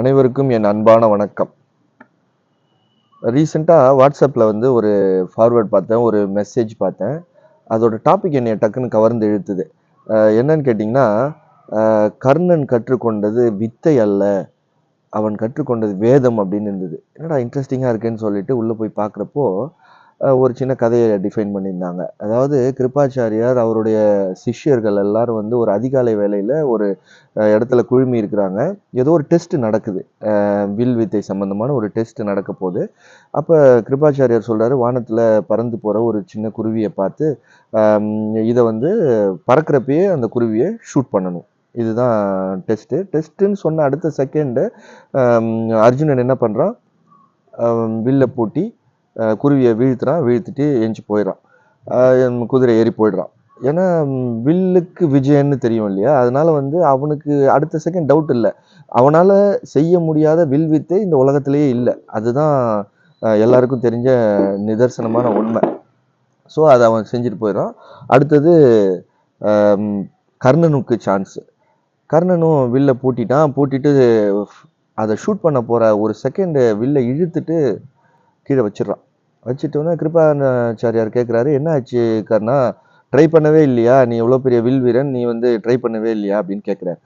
அனைவருக்கும் என் அன்பான வணக்கம். ரீசெண்டாக வாட்ஸ்அப்பில் வந்து ஒரு ஃபார்வேர்ட் பார்த்தேன் ஒரு மெசேஜ் பார்த்தேன். அதோட டாபிக் என்னை டக்குன்னு கவர்ந்து இழுத்துது. என்னன்னு கேட்டிங்கன்னா கர்ணன் கற்றுக்கொண்டது வித்தை அல்ல அவன் கற்றுக்கொண்டது வேதம் அப்படின்னு இருந்தது. என்னடா இன்ட்ரெஸ்டிங்காக இருக்குன்னு சொல்லிட்டு உள்ளே போய் பார்க்குறப்போ ஒரு சின்ன கதையை டிஃபைன் பண்ணியிருந்தாங்க. அதாவது கிருப்பாச்சாரியார் அவருடைய சிஷ்யர்கள் எல்லாரும் வந்து ஒரு அதிகாலை வேலையில் ஒரு இடத்துல குழுமி இருக்கிறாங்க. ஏதோ ஒரு டெஸ்ட் நடக்குது. வில் வித்தை சம்பந்தமான ஒரு டெஸ்ட் நடக்க போகுது. அப்போ கிருபாச்சாரியார் சொல்கிறாரு வானத்தில் பறந்து போகிற ஒரு சின்ன குருவியை பார்த்து இதை வந்து பறக்கிறப்பயே அந்த குருவியை ஷூட் பண்ணணும். இதுதான் டெஸ்ட்டு டெஸ்ட்டுன்னு சொன்ன அடுத்த செகண்டு அர்ஜுனன் என்ன பண்ணுறான் வில்லை பூட்டி குருவியை வீழ்த்துறான் வீழ்த்திட்டு எஞ்சி போயிடுறான். குதிரை ஏறி போயிடுறான். ஏன்னா வில்லுக்கு விஜயன்னு தெரியும் இல்லையா? அதனால வந்து அவனுக்கு அடுத்த செகண்ட் டவுட் இல்லை. அவனால் செய்ய முடியாத வில் வித்தை இந்த உலகத்திலேயே இல்லை. அதுதான் எல்லாருக்கும் தெரிஞ்ச நிதர்சனமான உண்மை. ஸோ அதை அவன் செஞ்சுட்டு போயிடுறான். அடுத்தது கர்ணனுக்கு சான்ஸ் கர்ணனும் வில்ல பூட்டிட்டான். பூட்டிட்டு அதை ஷூட் பண்ண போகிற ஒரு செகண்டு வில்லை இழுத்துட்டு கீழே வச்சிடுறான். வச்சுட்டோன்னே கிருபாச்சாரியார் கேட்குறாரு என்ன ஆச்சு கர்ணா? ட்ரை பண்ணவே இல்லையா? நீ எவ்வளோ பெரிய வில் வீரன் நீ வந்து ட்ரை பண்ணவே இல்லையா? அப்படின்னு கேட்குறாரு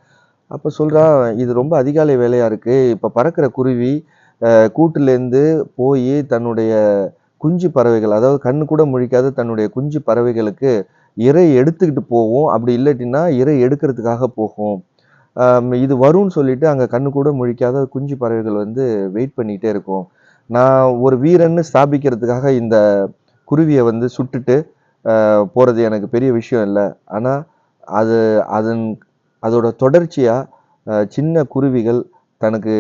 அப்போ சொல்கிறான் இது ரொம்ப அதிகாலை வேலையாக இருக்குது இப்போ பறக்கிற குருவி கூட்டுலேருந்து போய் தன்னுடைய குஞ்சு பறவைகள் அதாவது கண்ணு கூட முழிக்காத தன்னுடைய குஞ்சு பறவைகளுக்கு இறை எடுத்துக்கிட்டு போகும் அப்படி இல்லாட்டினா இறை எடுக்கிறதுக்காக போகும். இது வரும்னு சொல்லிட்டு அங்கே கண்ணு கூட முழிக்காத குஞ்சு பறவைகள் வந்து வெயிட் பண்ணிகிட்டே இருக்கும். நான் ஒரு வீரன்னு ஸ்தாபிக்கிறதுக்காக இந்த குருவியை வந்து சுட்டுட்டு போகிறது எனக்கு பெரிய விஷயம் இல்லை. ஆனால் அது அதன் அதோட தொடர்ச்சியாக சின்ன குருவிகள் தனக்கு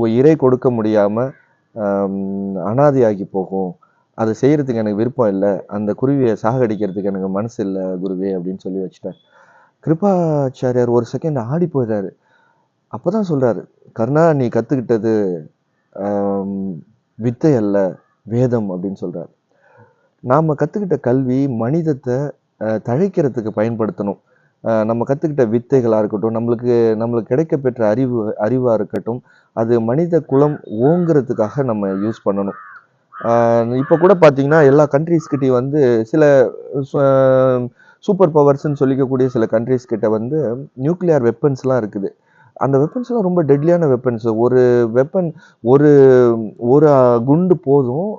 இறை இரை கொடுக்க முடியாமல் அனாதையாகி போகும். அதை செய்கிறதுக்கு எனக்கு விருப்பம் இல்லை. அந்த குருவியை சாகடிக்கிறதுக்கு எனக்கு மனசு இல்லை குருவே அப்படின்னு சொல்லி வச்சுட்டேன். கிருபாச்சாரியார் ஒரு செகண்ட் ஆடி போயிடுறாரு அப்பதான் சொல்கிறாரு கர்ணா நீ கற்றுக்கிட்டது வித்தை அல்ல வேதம் அப்படின்னு சொல்கிறார் நாம் கற்றுக்கிட்ட கல்வி மனிதத்தை தழைக்கிறதுக்கு பயன்படுத்தணும். நம்ம கற்றுக்கிட்ட வித்தைகளாக இருக்கட்டும் நம்மளுக்கு நம்மளுக்கு கிடைக்க பெற்ற அறிவு அறிவாக இருக்கட்டும் அது மனித குலம் ஓங்குறதுக்காக நம்ம யூஸ் பண்ணணும். இப்போ கூட பார்த்தீங்கன்னா எல்லா கண்ட்ரீஸ்கிட்டையும் வந்து சில சூப்பர் பவர்ஸ்ன்னு சொல்லிக்கக்கூடிய சில கண்ட்ரீஸ் கிட்ட வந்து நியூக்ளியர் வெப்பன்ஸ்லாம் இருக்குது. அந்த வெப்பன்ஸ்லாம் ரொம்ப டெட்லியான வெப்பன்ஸ் ஒரு வெப்பன் ஒரு ஒரு குண்டு போதும்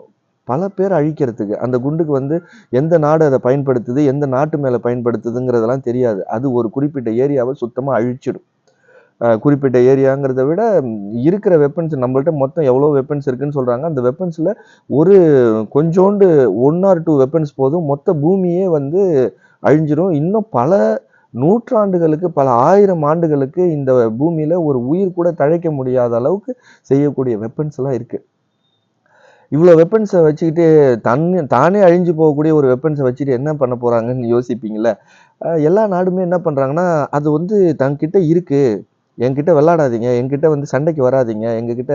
பல பேர் அழிக்கிறதுக்கு. அந்த குண்டுக்கு வந்து எந்த நாடு அதை பயன்படுத்துது எந்த நாட்டு மேலே பயன்படுத்துதுங்கிறதெல்லாம் தெரியாது. அது ஒரு குறிப்பிட்ட ஏரியாவை சுத்தமாக அழிச்சிடும். குறிப்பிட்ட ஏரியாங்கிறத விட இருக்கிற வெப்பன்ஸ் நம்மள்ட்ட மொத்தம் எவ்வளோ வெப்பன்ஸ் இருக்குன்னு சொல்கிறாங்க அந்த வெப்பன்ஸில் ஒரு கொஞ்சோண்டு ஒன் ஆர் டூ வெப்பன்ஸ் போதும் மொத்த பூமியே வந்து அழிஞ்சிரும். இன்னும் பல நூற்றாண்டுகளுக்கு பல ஆயிரம் ஆண்டுகளுக்கு இந்த பூமியில் ஒரு உயிர் கூட தழைக்க முடியாத அளவுக்கு செய்யக்கூடிய வெப்பன்ஸ் எல்லாம் இருக்கு. இவ்வளோ வெப்பன்ஸை வச்சுக்கிட்டு தன் தானே அழிஞ்சு போகக்கூடிய ஒரு வெப்பன்ஸை வச்சுட்டு என்ன பண்ண போகிறாங்கன்னு யோசிப்பீங்கல்ல? எல்லா நாடுமே என்ன பண்ணுறாங்கன்னா அது வந்து தங்கிட்ட இருக்குது என்கிட்ட விளாடாதீங்க என்கிட்ட வந்து சண்டைக்கு வராதிங்க எங்ககிட்ட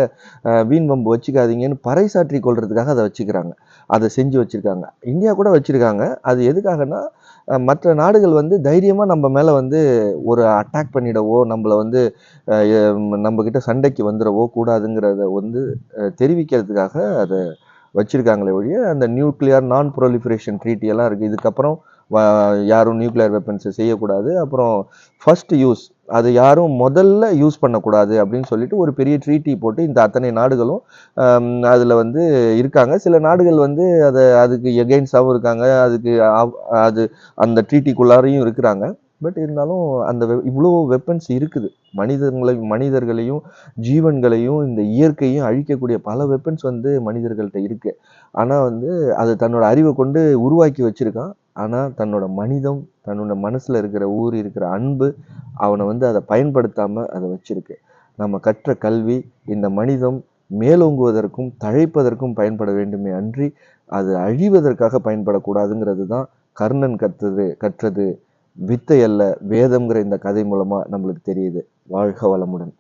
வீண் வம்பு வச்சுக்காதீங்கன்னு பறைசாற்றி கொள்றதுக்காக அதை வச்சுக்கிறாங்க. அதை செஞ்சு வச்சுருக்காங்க. இந்தியா கூட வச்சுருக்காங்க. அது எதுக்காகன்னா மற்ற நாடுகள் வந்து தைரியமாக நம்ம மேலே வந்து ஒரு அட்டாக் பண்ணிடவோ நம்மளை வந்து நம்மக்கிட்ட சண்டைக்கு வந்துடவோ கூடாதுங்கிறத வந்து தெரிவிக்கிறதுக்காக அதை வச்சுருக்காங்களே ஒழிய அந்த நியூக்ளியர் நான் ப்ரொலிஃபரேஷன் ட்ரீட்டி எல்லாம் இதுக்கப்புறம் யாரும் நியூக்ளியர் வெப்பன்ஸை செய்யக்கூடாது. அப்புறம் ஃபர்ஸ்ட் யூஸ் அது யாரும் முதல்ல யூஸ் பண்ணக்கூடாது அப்படின்னு சொல்லிட்டு ஒரு பெரிய ட்ரீட்டி போட்டு இந்த அத்தனை நாடுகளும் அதில் வந்து இருக்காங்க. சில நாடுகள் வந்து அதை அதுக்கு எகெயின்ஸ்டாகவும் இருக்காங்க. அதுக்கு அது அந்த ட்ரீட்டிக்குள்ளாரையும் இருக்கிறாங்க. பட் இருந்தாலும் அந்த வெ- இவ்வளோ வெப்பன்ஸ் இருக்குது. மனிதர்களை மனிதர்களையும் ஜீவன்களையும் இந்த இயற்கையும் அழிக்கக்கூடிய பல வெப்பன்ஸ் வந்து மனிதர்கள்ட்ட இருக்கு. ஆனால் வந்து அது தன்னோட அறிவை கொண்டு உருவாக்கி வச்சிருக்கான். ஆனால் தன்னோட மனிதம் தன்னோட மனசில் இருக்கிற ஊர் இருக்கிற அன்பு அவனை வந்து அதை பயன்படுத்தாமல் அதை வச்சிருக்கு. நம்ம கற்ற கல்வி இந்த மனிதம் மேலோங்குவதற்கும் தழைப்பதற்கும் பயன்பட வேண்டுமே அன்றி அது அழிவதற்காக பயன்படக்கூடாதுங்கிறது தான் கர்ணன் கற்றது கற்றது. வித்தை அல்ல வேதம்ங்கிற இந்த கதை மூலமா நம்மளுக்கு தெரியுது. வாழ்க வளமுடன்.